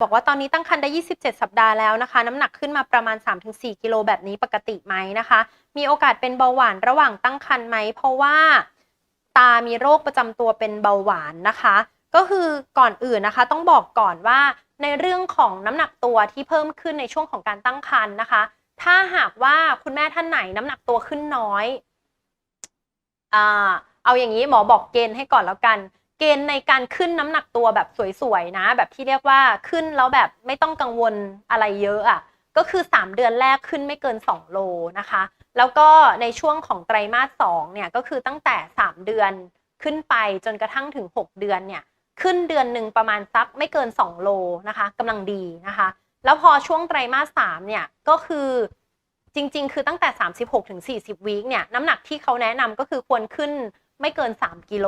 บอกว่าตอนนี้ตั้งครรภ์ได้ 27 สัปดาห์แล้วนะคะ น้ำหนักขึ้นมาประมาณ 3-4 กิโลแบบนี้ปกติไหมนะคะ มีโอกาสเป็นเบาหวานระหว่างตั้งครรภ์ไหม เพราะว่าตามีโรคประจำตัวเป็นเบาหวานนะคะ ก็คือก่อนอื่นนะคะ ต้องบอกก่อนว่าในเรื่องของน้ำหนักตัวที่เพิ่มขึ้นในช่วงของการตั้งครรภ์นะคะ ถ้าหากว่าคุณแม่ท่านไหนน้ำหนักตัวขึ้นน้อยอ่า เอาอย่างนี้หมอบอกเกณฑ์ให้ก่อนแล้วกัน เกณฑ์ในการขึ้นน้ำหนักตัวแบบสวยๆนะ แบบที่เรียกว่าขึ้นแล้วแบบไม่ต้องกังวลอะไรเยอะอะก็คือ 3 เดือนแรกขึ้นไม่เกิน 2 โลนะคะ แล้วก็ในช่วงของไตรมาส2เนี่ยก็คือตั้งแต่ 3 เดือนขึ้นไปจนกระทั่งถึง 6 เดือนเนี่ยขึ้นเดือนหนึ่งประมาณสักไม่เกิน 2 โลนะคะกำลังดีนะคะ แล้วพอช่วงไตรมาส3เนี่ยก็คือจริง ๆ คือตั้งแต่ 36ถึง40 วีคเนี่ยน้ำหนักที่เขาแนะนำก็คือควรขึ้น ไม่เกิน 3 กิโล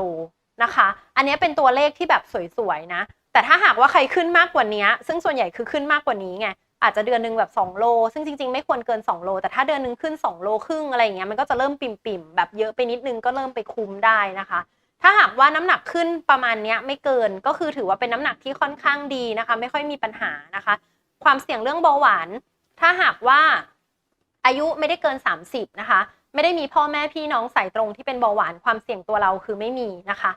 นะคะ อันนี้เป็นตัวเลขที่แบบสวยๆนะ แต่ถ้าหากว่าใครขึ้นมากกว่านี้ ซึ่งส่วนใหญ่คือขึ้นมากกว่านี้ไง อาจจะเดือนหนึ่งแบบ 2 โล ซึ่งจริงๆ ไม่ควรเกิน 2 โล แต่ถ้าเดือนหนึ่งขึ้น 2 โลครึ่งอะไรอย่างเงี้ย มันก็จะเริ่มปิ่มๆ แบบเยอะไปนิดนึงก็เริ่มไปคุมได้นะคะ ถ้าหากว่าน้ำหนักขึ้นประมาณนี้ไม่เกิน ก็คือถือว่าเป็นน้ำหนักที่ค่อนข้างดีนะคะ ไม่ค่อยมีปัญหานะคะ ความเสี่ยงเรื่องเบาหวาน ถ้าหากว่าอายุไม่ได้เกิน 30 นะคะ ไม่ได้มีพ่อแม่พี่น้องสายตรงที่เป็นเบาหวานความเสี่ยงตัวเราคือไม่มีนะคะ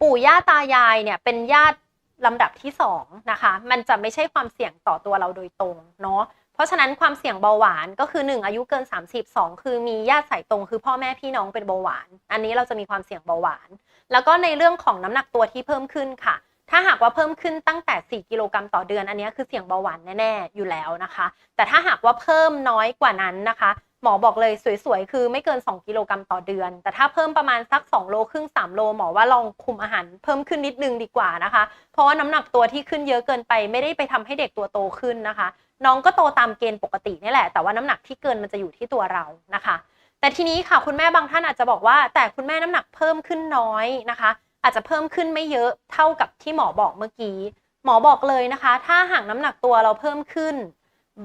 ปู่ย่าตายายเนี่ยเป็นญาติลำดับที่สองนะคะ มันจะไม่ใช่ความเสี่ยงต่อตัวเราโดยตรงเนาะเพราะฉะนั้นความเสี่ยงเบาหวานก็คือ 1 อายุเกิน 30 2 คือมีญาติสายตรง คือพ่อแม่พี่น้องเป็นเบาหวาน อันนี้เราจะมีความเสี่ยงเบาหวาน แล้วก็ในเรื่องของน้ำหนักตัวที่เพิ่มขึ้นค่ะ ถ้าหากว่าเพิ่มขึ้นตั้งแต่ 4 กิโลกรัมต่อเดือน อันนี้คือเสี่ยงเบาหวานแน่ๆอยู่แล้วนะคะ แต่ถ้าหากว่าเพิ่มน้อยกว่านั้นนะคะ หมอบอกเลยสวยๆ คือไม่เกิน 2 กิโลกรัมต่อเดือน แต่ถ้าเพิ่มประมาณสัก 2 โลครึ่ง 3 โลหมอว่าลองคุมอาหารเพิ่มขึ้นนิดนึงดีกว่านะคะ เพราะว่าน้ำหนักตัวที่ขึ้นเยอะเกินไป ไม่ได้ไปทำให้เด็กตัวโตขึ้นนะคะ น้องก็โตตามเกณฑ์ปกตินี่แหละ แต่ว่าน้ำหนักที่เกินมันจะอยู่ที่ตัวเรานะคะ แต่ทีนี้ค่ะคุณแม่บางท่านอาจจะบอกว่า แต่คุณแม่น้ำหนักเพิ่มขึ้นน้อยนะคะ อาจจะเพิ่มขึ้นไม่เยอะเท่ากับที่หมอบอกเมื่อกี้ หมอบอกเลยนะคะ ถ้าหากน้ำหนักตัวเราเพิ่มขึ้น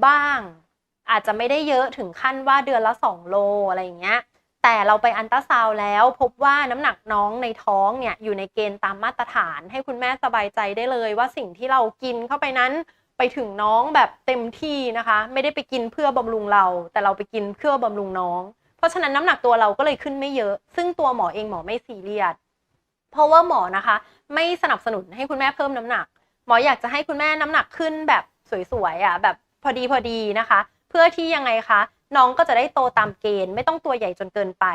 บ้าง อาจจะไม่ได้เยอะถึงขั้นว่าเดือนละ 2 โลอะไรอย่างเงี้ย แต่เราไปอันตราซาวแล้วพบว่าน้ำหนักน้องในท้องเนี่ยอยู่ในเกณฑ์ตามมาตรฐาน ให้คุณแม่สบายใจได้เลยว่าสิ่งที่เรากินเข้าไปนั้นไปถึงน้องแบบเต็มที่นะคะ ไม่ได้ไปกินเพื่อบำรุงเรา แต่เราไปกินเพื่อบำรุงน้อง เพราะฉะนั้นน้ำหนักตัวเราก็เลยขึ้นไม่เยอะ ซึ่งตัวหมอเองหมอไม่ซีเรียสเพราะว่าหมอนะคะ ไม่สนับสนุนให้คุณแม่เพิ่มน้ำหนัก หมออยากจะให้คุณแม่น้ำหนักขึ้นแบบสวยๆอะแบบพอดีพอดีนะคะ พื่อที่ยังไงคะ น้องก็จะได้โตตามเกณฑ์ ไม่ต้องตัวใหญ่จนเกินไป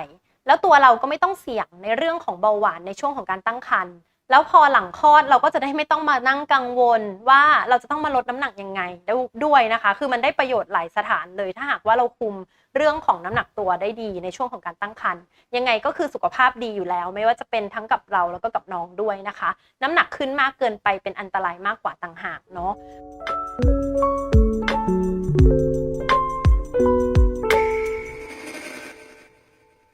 แล้วตัวเราก็ไม่ต้องเสี่ยงในเรื่องของเบาหวานในช่วงของการตั้งครรภ์แล้วพอหลังคลอดเราก็จะได้ไม่ต้องมานั่งกังวลว่าเราจะต้องมาลดน้ำหนักยังไงด้วยนะคะ คือมันได้ประโยชน์หลายสถานเลยถ้าหากว่าเราคุมเรื่องของน้ำหนักตัวได้ดีในช่วงของการตั้งครรภ์ยังไงก็คือสุขภาพดีอยู่แล้ว ไม่ว่าจะเป็นทั้งกับเราแล้วก็กับน้องด้วยนะคะ น้ำหนักขึ้นมากเกินไปเป็นอันตรายมากกว่าต่างหากเนาะ